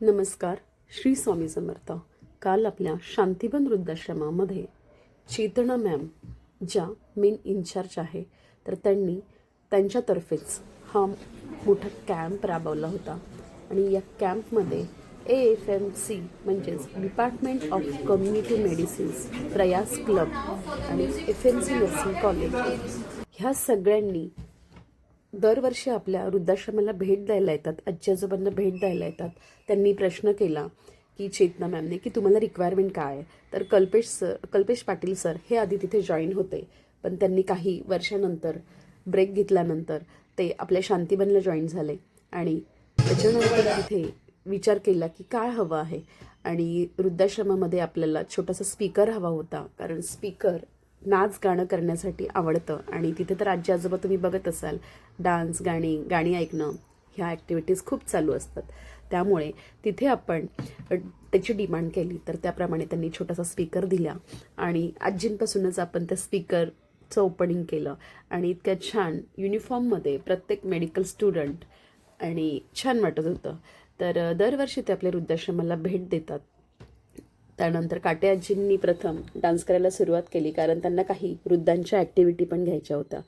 नमस्कार श्री स्वामी समर्थ. काल आपल्या शांतीबन वृद्धाश्रमामध्ये चेतना मॅम ज्या मेन इन्चार्ज आहे तर त्यांनी त्यांच्यातर्फेच हा मोठा कॅम्प राबवला होता. आणि या कॅम्पमध्ये ए एफ एम सी म्हणजेच department of community medicines Prayas club आणि F M C nursing college ह्या सगळ्यांनी दरवर्षी आपल्या वृद्धाश्रमाला भेट द्यायला येतात. आजी आजोबांना भेट द्यायला येतात. त्यांनी प्रश्न केला की चेतना मॅमने की तुम्हाला रिक्वायरमेंट काय आहे? तर कल्पेश सर कल्पेश पाटील सर हे आधी तिथे जॉईन होते. पण त्यांनी काही वर्षानंतर ब्रेक घेतल्यानंतर ते आपल्या शांतीबनला जॉईन झाले. आणि त्याच्यानंतर तिथे विचार केला की काय हवं आहे? आणि वृद्धाश्रमामध्ये आपल्याला छोटासा स्पीकर हवा होता. कारण स्पीकर नाच गाणं करण्यासाठी आवडतं. आणि तिथे तर आजी आजोबा तुम्ही बघत असाल डान्स गाणी गाणी ऐकणं ह्या ॲक्टिव्हिटीज खूप चालू असतात. त्यामुळे तिथे आपण त्याची डिमांड केली तर त्याप्रमाणे त्यांनी छोटासा स्पीकर दिला. आणि आजींपासूनच आपण त्या स्पीकरचं ओपनिंग केलं. आणि इतक्या छान युनिफॉर्ममध्ये प्रत्येक मेडिकल स्टुडंट आणि छान वाटत होतं. तर दरवर्षी ते आपल्या वृद्धाश्रमाला भेट देतात. त्यानंतर काटेआजींनी प्रथम डान्स करायला सुरुवात केली कारण त्यांना काही वृद्धांच्या ॲक्टिव्हिटी पण घ्यायच्या होत्या.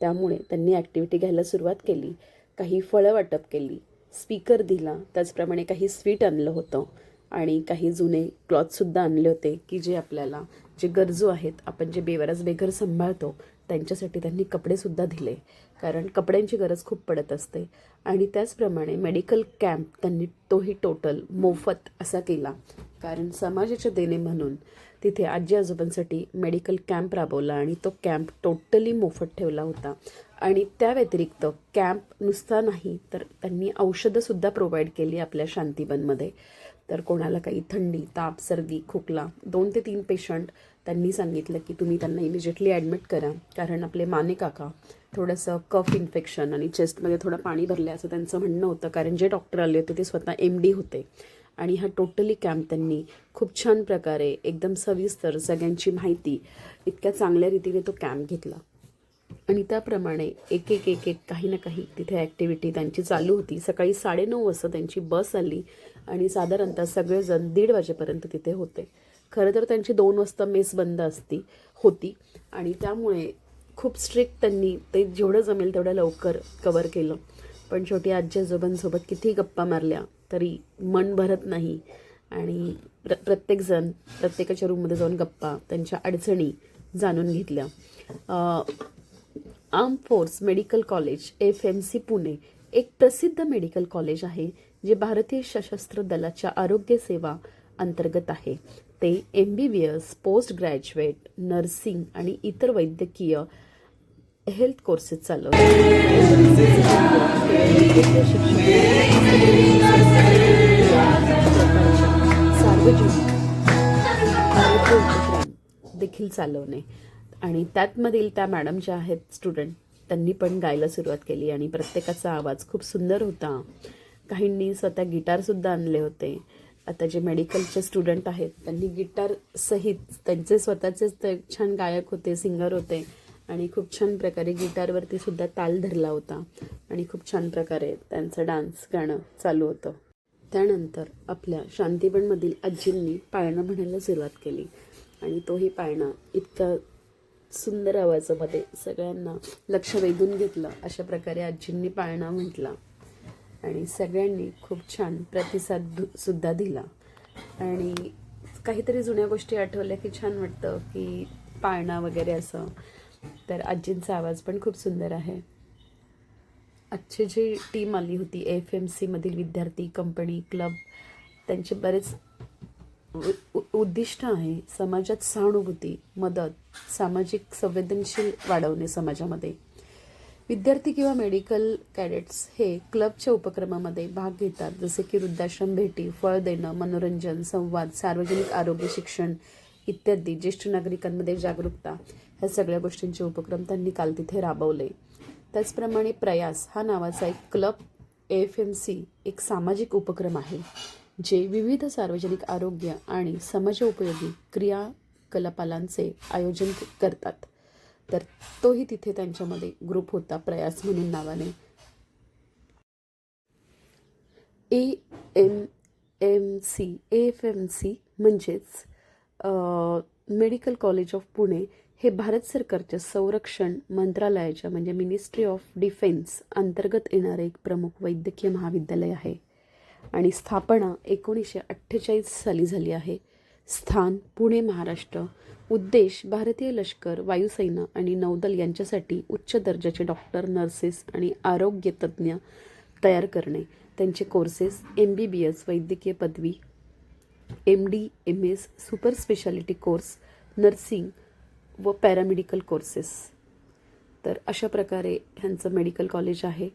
त्यामुळे त्यांनी ॲक्टिव्हिटी घ्यायला सुरुवात केली. काही फळं वाटप केली. स्पीकर दिला. त्याचप्रमाणे काही स्वीट आणलं होतं. आणि काही जुने क्लॉथसुद्धा आणले होते की जे आपल्याला जे गरजू आहेत आपण जे बेवारस बेघर सांभाळतो त्यांच्यासाठी त्यांनी कपडेसुद्धा दिले. कारण कपड्यांची गरज खूप पडत असते. आणि त्याचप्रमाणे मेडिकल कॅम्प त्यांनी तोही टोटल मोफत असा केला. कारण समाजाच्या देणे म्हणून तिथे आजी आजोबांसाठी मेडिकल कॅम्प राबवला आणि तो कॅम्प टोटली मोफत ठेवला होता. आणि त्या व्यतिरिक्त कॅम्प नुसता नाही तर त्यांनी औषधंसुद्धा प्रोव्हाइड केली आपल्या शांतीबनमध्ये. तर कोणाला काही थंडी ताप सर्दी खोकला दोन ते तीन पेशंट त्यांनी सांगितलं की तुम्ही त्यांना इमिजिएटली ॲडमिट करा. कारण आपले माने काका थोडंसं कफ इन्फेक्शन आणि चेस्टमध्ये थोडं पाणी भरलं असं त्यांचं म्हणणं होतं. कारण जे डॉक्टर आले होते ते स्वतः एम डी होते. आणि हा टोटली कॅम्प त्यांनी खूप छान प्रकारे एकदम सविस्तर सगळ्यांची माहिती इतक्या चांगल्या रीतीने तो कॅम्प घेतला. आणि त्याप्रमाणे एक एक एक एक काही ना काही तिथे ॲक्टिव्हिटी त्यांची चालू होती. सकाळी साडेनऊ वाजता त्यांची बस आली आणि साधारणतः सगळेजण दीड वाजेपर्यंत तिथे होते. खरं तर त्यांची दोन वाजता मेस बंद असती होती. आणि त्यामुळे खूप स्ट्रिक्ट त्यांनी ते जेवढं जमेल तेवढं लवकर कवर केलं. पण शेवटी आजी आजोबांसोबत किती गप्पा मारल्या तरी मन भरत नाही. आणि प्र प्रत्येकजण प्रत्येकाच्या रूममध्ये जाऊन गप्पा त्यांच्या अडचणी जाणून घेतल्या. Arm force medical college F M C Pune एक प्रसिद्ध मेडिकल कॉलेज आहे जे भारतीय सशस्त्र दलाच्या आरोग्य सेवा अंतर्गत आहे. ते M B B S post graduate nursing आणि इतर वैद्यकीय हेल्थ कोर्सेस चालवतात सार्वजनिक उपक्रम देखील चालवणे. आणि त्यातमधील त्या मॅडम ज्या आहेत स्टुडंट त्यांनी पण गायला सुरुवात केली आणि प्रत्येकाचा आवाज खूप सुंदर होता. काहींनी स्वतः गिटारसुद्धा आणले होते. आता जे मेडिकलचे स्टुडंट आहेत त्यांनी गिटार सहित त्यांचे स्वतःचेच ते छान गायक होते सिंगर होते. आणि खूप छान प्रकारे गिटारवरती सुद्धा ताल धरला होता. आणि खूप छान प्रकारे त्यांचं डान्स गाणं चालू होतं. त्यानंतर आपल्या शांतीबनमधील आजींनी पाळणं म्हणायला सुरुवात केली. आणि तोही पाळणा इतका सुंदर आवाजामध्ये सगळ्यांना लक्ष वेधून घेतलं. अशा प्रकारे आजींनी पाळणा म्हटला. आणि सगळ्यांनी खूप छान प्रतिसाद सुद्धा दिला. आणि काहीतरी जुन्या गोष्टी आठवल्या की छान वाटतं की पाळणा वगैरे असं. तर आजींचा आवाज पण खूप सुंदर आहे. आजची जी टीम आली होती एफ एम सीमधील विद्यार्थी कंपनी क्लब त्यांचे बरेच उद्दिष्ट आहे. समाजात सहानुभूती मदत सामाजिक संवेदनशील वाढवणे समाजामध्ये. विद्यार्थी किंवा मेडिकल कॅडेट्स हे क्लबच्या उपक्रमामध्ये भाग घेतात. जसे की वृद्धाश्रम भेटी फळ देणं मनोरंजन संवाद सार्वजनिक आरोग्य शिक्षण इत्यादी ज्येष्ठ नागरिकांमध्ये जागरूकता ह्या सगळ्या गोष्टींचे उपक्रम त्यांनी काल तिथे राबवले. त्याचप्रमाणे प्रयास हा नावाचा एक क्लब एफ एम सी एक सामाजिक उपक्रम आहे जे विविध सार्वजनिक आरोग्य आणि समाजोपयोगी क्रियाकलापालांचे आयोजन करतात. तर तोही तिथे त्यांच्यामध्ये ग्रुप होता प्रयास म्हणून नावाने. A M M C F M C म्हणजेच मेडिकल कॉलेज ऑफ पुणे हे भारत सरकारच्या संरक्षण मंत्रालयाच्या म्हणजे मिनिस्ट्री ऑफ डिफेन्स अंतर्गत येणारे एक प्रमुख वैद्यकीय महाविद्यालय आहे. आणि स्थापना एकोणीसशे अठ्ठेचाळीस साली झाली आहे. स्थान पुणे महाराष्ट्र. उद्देश भारतीय लष्कर वायुसेना आणि नौदल यांच्यासाठी उच्च दर्जाचे डॉक्टर नर्सेस आणि आरोग्य तज्ज्ञ तयार करणे. त्यांचे courses M B B S वैद्यकीय पदवी M D M S super speciality course nursing व पॅरामेडिकल कोर्सेस तर अशा प्रकारे ह्यांचं मेडिकल कॉलेज आहे.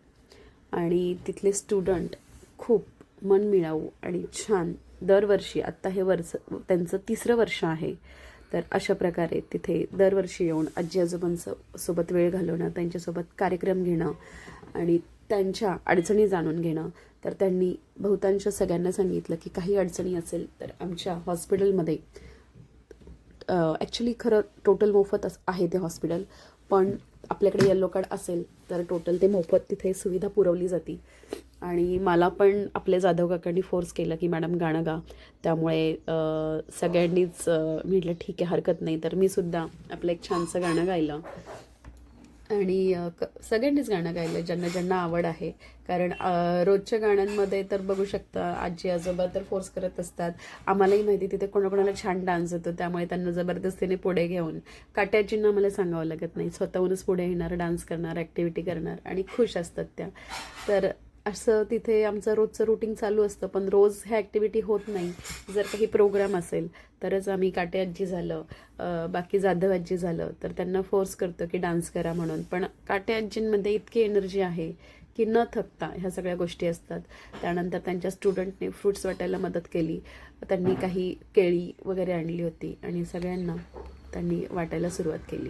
आणि तिथले स्टुडंट खूप मनमिळावू आणि छान दरवर्षी आत्ता हे वर्ष त्यांचं तिसरं वर्ष आहे. तर अशा प्रकारे तिथे दरवर्षी येऊन आजी आजोबांचं सोबत वेळ घालवणं त्यांच्यासोबत कार्यक्रम घेणं आणि त्यांच्या अडचणी जाणून घेणं तर त्यांनी बहुतांश सगळ्यांना सांगितलं की काही अडचणी असेल तर आमच्या हॉस्पिटलमध्ये ॲक्च्युली खरं टोटल मोफत अस- आहे ते हॉस्पिटल पण आपल्याकडे येल्लो कार्ड असेल तर टोटल ते मोफत तिथे सुविधा पुरवली जाते. आणि मला पण आपल्या जाधव काकांनी फोर्स केलं की मॅडम गाणं गा. त्यामुळे सगळ्यांनीच म्हटलं ठीक आहे हरकत नाही. तर मी सुद्धा आपलं एक छानसं गाणं गायलं. आणि क सगळ्यांनीच गाणं गायलं ज्यांना ज्यांना आवड आहे. कारण रोजच्या गाण्यांमध्ये तर बघू शकता आजी आजोबा तर फोर्स करत असतात. आम्हालाही माहिती तिथे कोणाकोणाला छान डान्स होतो त्यामुळे त्यांना जबरदस्तीने पुढे घेऊन. काट्याजींना आम्हाला सांगावं लागत नाही. स्वतःहूनच पुढे येणार डान्स करणार ॲक्टिव्हिटी करणार आणि खुश असतात त्या. तर असं तिथे आमचं रोजचं रुटीन चालू असतं पण रोज ह्या ॲक्टिव्हिटी होत नाही. जर काही प्रोग्राम असेल तरच आम्ही काटे आजी झालं बाकी जाधव आजी झालं तर त्यांना फोर्स करतो की डान्स करा म्हणून. पण काटे आजींमध्ये इतकी एनर्जी आहे की न थकता ह्या सगळ्या गोष्टी असतात. त्यानंतर त्यांच्या स्टुडंटने फ्रुट्स वाटायला मदत केली. त्यांनी काही केळी वगैरे आणली होती आणि सगळ्यांना त्यांनी वाटायला सुरुवात केली.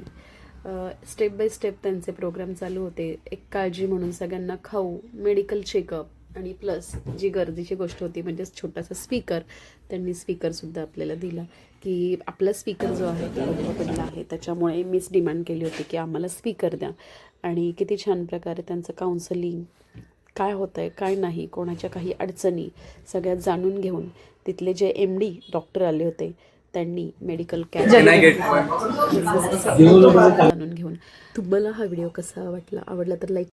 स्टेप बाय स्टेप त्यांचे प्रोग्राम चालू होते. एक काळजी म्हणून सगळ्यांना खाऊ मेडिकल चेकअप आणि प्लस जी गर्दीची गोष्ट होती म्हणजेच छोटासा स्पीकर त्यांनी स्पीकरसुद्धा आपल्याला दिला. की आपला स्पीकर जो आहे तो पडला आहे. त्याच्यामुळे मीच डिमांड केली होती की आम्हाला स्पीकर द्या. आणि किती छान प्रकारे त्यांचं काउन्सलिंग काय होतं आहे काय नाही कोणाच्या काही अडचणी सगळ्यात जाणून घेऊन तिथले जे एम डी डॉक्टर आले होते त्यांनी मेडिकल कॅम्प जाणून घेऊन. तुम्हाला हा व्हिडिओ कसा वाटला? आवडला तर लाईक